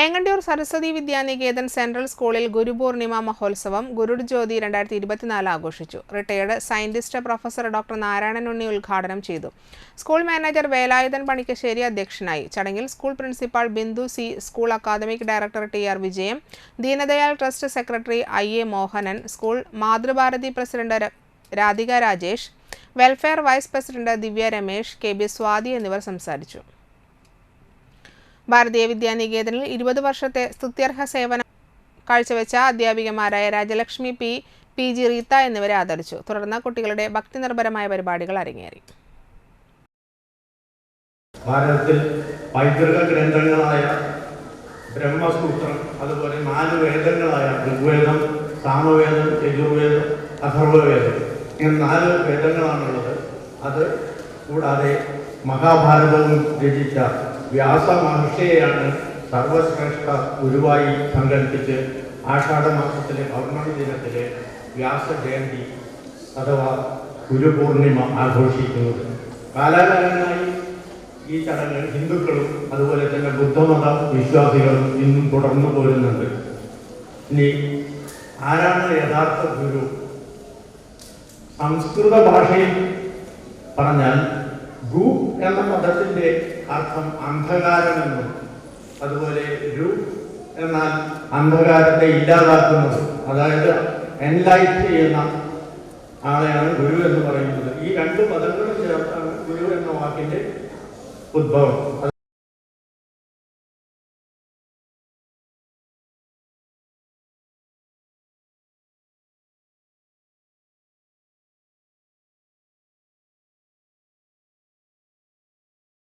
Engandiyur Saraswati Vidya Niketan central സ്കൂളിൽ ഗുരുപൂർണിമ മഹോത്സവം ഗുരുഡ് ജ്യോതി രണ്ടായിരത്തി ഇരുപത്തിനാല് ആഘോഷിച്ചു. Retired scientist professor doctor Narayanan Unni ഉദ്ഘാടനം ചെയ്തു. സ്കൂൾ മാനേജർ വേലായുധൻ പണിക്കശ്ശേരി അധ്യക്ഷനായി. ചടങ്ങിൽ school principal Bindu C school academic director T R Vijayam Deendayal trust secretary I A Mohanan school Mathrubharathi president Radhika Rajesh welfare vice president Divya Ramesh K B Swathi എന്നിവർ സംസാരിച്ചു. ഭാരതീയ വിദ്യാനികേതനിൽ ഇരുപത് വർഷത്തെ സ്തുത്യർഹ സേവനം കാഴ്ചവെച്ച അധ്യാപികമാരായ Rajalakshmi P P G Reetha എന്നിവരെ ആദരിച്ചു. തുടർന്ന് കുട്ടികളുടെ ഭക്തി നിർഭരമായ പരിപാടികൾ അരങ്ങേറി. ഭാരതത്തിൽ പൈതൃക ഗ്രന്ഥങ്ങളായ ബ്രഹ്മസൂത്രം അതുപോലെ നാല് വേദങ്ങളായ ഋഗ്വേദം സാമവേദം യജുർവേദം അഥർവവേദം ഇങ്ങനെ നാല് വേദങ്ങളാണുള്ളത്. അത് കൂടാതെ മഹാഭാരതവും രചിച്ച വ്യാസ മഹർഷിയെയാണ് സർവശ്രേഷ്ഠ ഗുരുവായി സങ്കല്പിച്ച് ആഷാഢമാസത്തിലെ പൗർണമി ദിനത്തിലെ വ്യാസ ജയന്തി അഥവാ ഗുരുപൂർണിമ ആഘോഷിക്കുന്നത്. കാലാകാലങ്ങളായി ഈ ചടങ്ങ് ഹിന്ദുക്കളും അതുപോലെ തന്നെ ബുദ്ധമത വിശ്വാസികളും ഇന്നും തുടർന്നു പോരുന്നുണ്ട്. ഇനി ആരാണ് യഥാർത്ഥ ഗുരു? സംസ്കൃത ഭാഷയിൽ പറഞ്ഞാൽ ഗു എന്ന പദത്തിന്റെ അർത്ഥം അന്ധകാരമെന്നും അതുപോലെ രു എന്നാൽ അന്ധകാരത്തെ ഇല്ലാതാക്കുന്നത് അതായത് എൻലൈറ്റ് ചെയ്യുന്ന ആളെയാണ് ഗുരു എന്ന് പറയുന്നത്. ഈ രണ്ട് പദങ്ങളും ചേർത്താണ് ഗുരു എന്ന വാക്കിന്റെ ഉദ്ഭവം.